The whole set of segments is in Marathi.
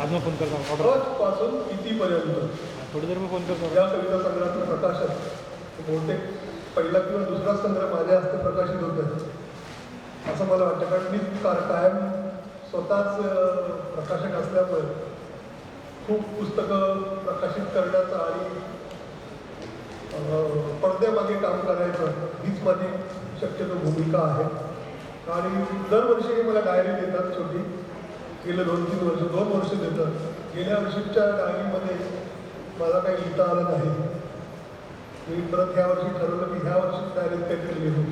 आज मग फोन करतो ऑर्डर? पासून कितीपर्यंत? थोडी देर मी फोन करतो. या कविता संग्रहाचं प्रकाशन. बहुतेक पहिला किंवा दुसरा संग्रह माझ्या हस्ते प्रकाशित होत आहे. असं मला वाटतं कारण मी कायम स्वतःच प्रकाशक असल्यामुळे खूप पुस्तकं प्रकाशित करण्याचा आणि पडद्यामागे काम करायचं हीच माझी शक्यतो भूमिका आहे. आणि दरवर्षी मला डायरी देतात छोटी. गेले दोन तीन वर्ष दोन वर्ष देतात गेल्या वर्षीच्या डायरीमध्ये मला काही लिहिता आलं नाही. मी परत ह्या वर्षी ठरवलं की ह्या वर्षी डायरेक्ट काहीतरी लिहू.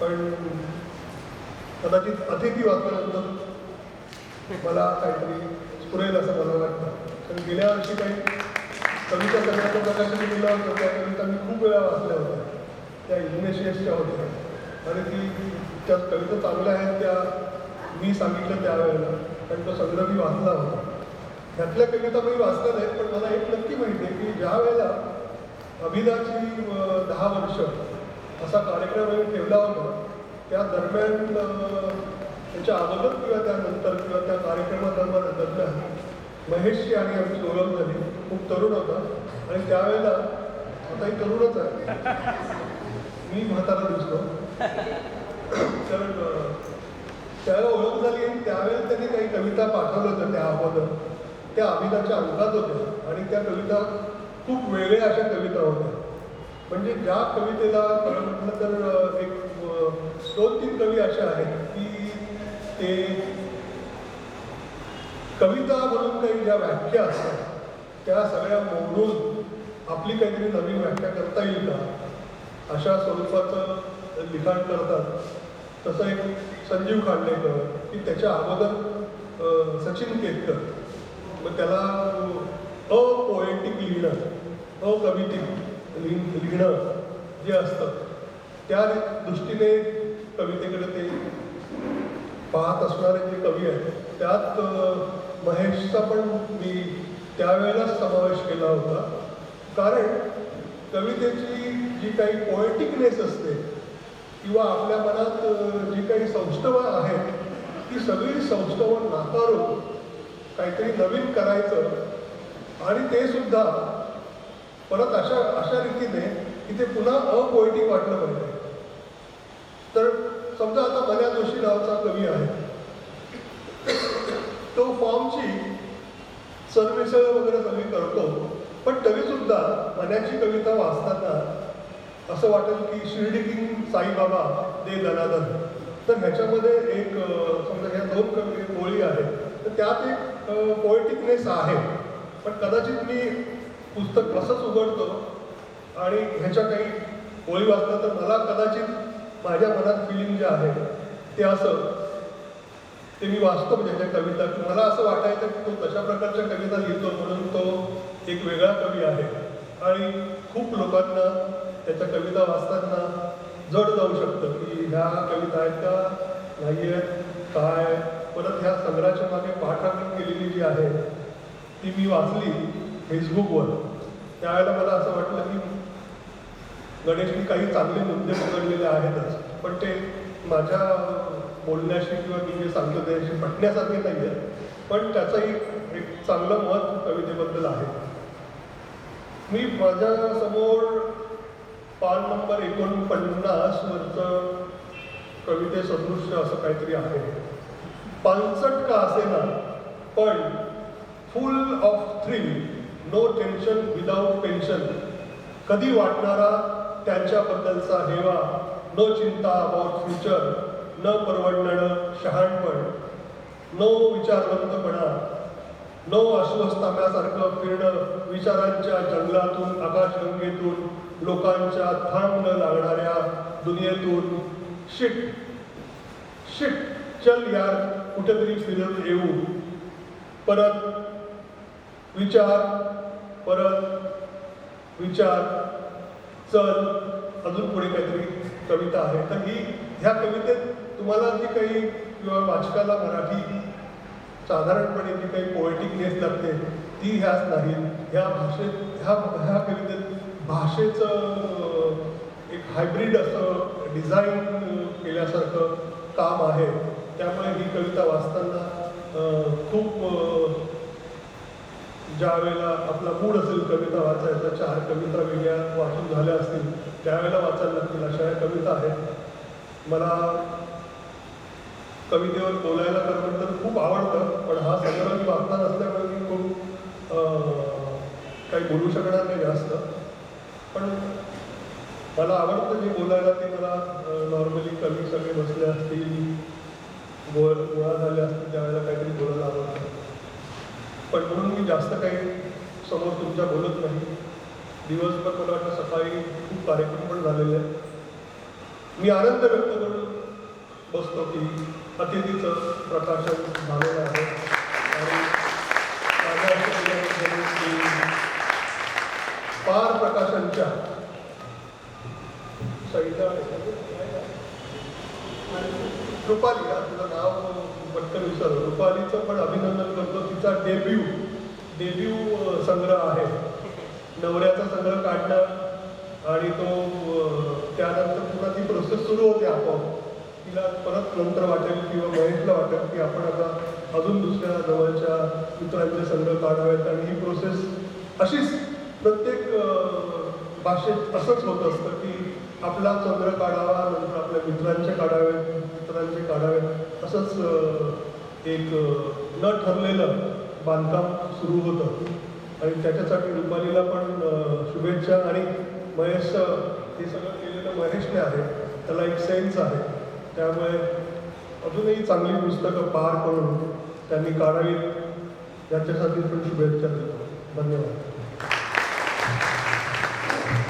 पण कदाचित अतिथी वाचल्यानंतर मला काहीतरी स्फुरेल असं मला वाटतं. कारण गेल्या वर्षी काही कविता करण्याचं प्रकाशन केलं होतं त्या कविता मी खूप वेळा वाचल्या होत्या. त्या इग्नेशियसच्या होत्या. आणि ती त्या कविता चांगल्या आहेत त्या मी सांगितलं त्यावेळेला. कारण तो संग्रह मी वाचला होता. त्यातल्या कविता मी वाचल्या नाहीत पण मला एक नक्की माहिती आहे की ज्या वेळेला अभिदाची दहा वर्ष असा कार्यक्रम आम्ही ठेवला होता त्या दरम्यान त्याच्या अगोदर किंवा त्यानंतर किंवा त्या कार्यक्रमादरम्यान दरम्यान महेशची आणि आमची ओळख झाली खूप तरुण होता. आणि त्यावेळेला आताही तरुणच आहे. मी म्हातारा दिसलो तर त्यावेळेला ओळख झाली आणि त्यावेळेला त्यांनी काही कविता पाठवलं होतं त्या अगोदर. त्या अमिताच्या अंकात होत्या आणि त्या कविता खूप वेगळ्या अशा कविता होत्या. म्हणजे ज्या कवितेला खरं म्हटलं तर एक दोन तीन कवी अशा आहेत की ते कविता म्हणून काही ज्या व्याख्या असतात त्या सगळ्या मोडून आपली काहीतरी नवीन व्याख्या करता येईल का? अशा स्वरूपाचं लिखाण करतात. तसं एक संजीव खांडेकर की त्याच्या अगोदर सचिन केतकर. मग त्याला अपोएटिक लिहिणं अकवितिक लिह लिहिणं जे असतं त्या दृष्टीने कवितेकडे ते पाहत असणारे जे कवी आहेत त्यात महेशचा पण मी त्यावेळेलाच समावेश केला होता. कारण कवितेची जी काही पोएटिकनेस असते किंवा आपल्या मनात जी काही संस्थवं आहेत ती सगळी संस्थवं नाकारून काहीतरी नवीन करायचं. आणि ते सुद्धा परत अशा अशा रीतीने की ते पुन्हा अपोएटिक वाटलं पाहिजे. तर समजा आता मन्या जोशी नावाचा कवी आहे. तो फॉर्मची सरमिसळ वगैरे सगळी करतो पण तरीसुद्धा मनाची मन्याची कविता वाचताना असं वाटेल की शिर्डी किंग साईबाबा दे दनादन. तर ह्याच्यामध्ये एक समजा ह्या दोन कवी ओळी आहेत. तर त्यात एक पोएटिकनेस आहे. पण कदाचित मी पुस्तक असंच उघडतो आणि ह्याच्या काही ओळी वाचलं तर मला कदाचित माझ्या मनात फिलिंग जे आहे ते असं ते मी वाचतो म्हणजे त्या कविता. मला असं वाटायचं की तो तशा प्रकारच्या कविता लिहितो म्हणून तो एक वेगळा कवी आहे. आणि खूप लोकांना त्याच्या कविता वाचताना जड जाऊ शकतं की ह्या कविता आहेत का नाही आहेत काय परत ह्या संग्रहाच्या मागे पाठांतर केलेली जी आहे ती मी वाचली फेसबुकवर. त्यावेळेला मला असं वाटलं की गणेशनी काही चांगले मुद्दे पकडलेले आहेतच पण ते माझ्या बोलण्याशी किंवा मी जे सांगतो त्याशी पटण्यासारखे नाही आहेत. पण त्याचंही एक चांगलं मत कवितेबद्दल आहे. मी माझ्यासमोर एकोणपन्नास वरचं कविते सदृश्य असं काहीतरी आहे. पानसट का असेना पण full of thrill no tension without pension कधी वाटणारा त्यांच्याबद्दलचा हेवा न चिंता अबाउट फ्युचर न परवडणारं शहाणपण नो विचारवंतपणा नऊ अस्वस्थाम्यासारखं फिरणं विचारांच्या जंगलातून आकाशगंगेतून लोकांच्या थांब न लागणाऱ्या दुनियेतून. शिट शिट चल यार कुठेतरी फिरत येऊ. परत विचार परत विचार चल. अजून पुढे काहीतरी कविता आहे तर ही ह्या कवितेत तुम्हाला जी काही किंवा वाचकाला मराठी साधारणपणे जी काही पोएटिकनेस लागते ती ह्याच नाही. ह्या भाषेत ह्या ह्या कवितेत भाषेचं एक हायब्रिड असं डिझाईन केल्यासारखं काम आहे. त्यामुळे ही कविता वाचताना खूप ज्या वेळेला आपला मूड असेल कविता वाचायचा चार कविता वेगळ्या वाचून झाल्या असतील त्यावेळेला वाचायला लागतील अशा ह्या कविता आहेत. मला कवितेवर बोलायला खरं तर खूप आवडतं पण हा सगळं मी वाचणार असल्यामुळे मी खूप काही बोलू शकणार नाही जास्त. पण मला आवडतं जे बोलायला ते मला नॉर्मली कवी सगळे बसले असतील गोळ गोळा झाले असतील त्यावेळेला काहीतरी बोलायला आवडतं. पण म्हणून मी जास्त काही समोर तुमच्या बोलत नाही. दिवसभर मला वाटतं सकाळी खूप कार्यक्रम पण झालेले आहेत. मी आनंद व्यक्त करून बसतो की अतिथीचं प्रकाशन झालेलं आहे. आणि पार प्रकाशनच्या सविता रुपाली तुझं नाव पटकन विसर रुपालीचं पण अभिनंदन करतो. तिचा डेब्यू डेब्यू संग्रह आहे. नवऱ्याचा संग्रह काढणं आणि तो त्यानंतर पुन्हा ती प्रोसेस सुरू होते आपोआप. तिला परत नंतर वाटेल किंवा महेशला वाटेल की आपण आता अजून दुसऱ्या जवळच्या मित्रांचे संग्रह काढावेत आणि ही प्रोसेस अशीच प्रत्येक भाषेत असंच होत असतं की आपला संग्रह काढावा नंतर आपल्या मित्रांचे काढावेत मित्रांचे काढावेत. असंच एक न ठरलेलं बांधकाम सुरू होतं. आणि त्याच्यासाठी रुपालीला पण शुभेच्छा आणि महेश हे सगळं केलेलं महेशने आहे. त्याला एक सेन्स आहे. त्यामुळे अजूनही चांगली पुस्तकं पार करून त्यांनी काढावी याच्यासाठी पण शुभेच्छा देतो. धन्यवाद.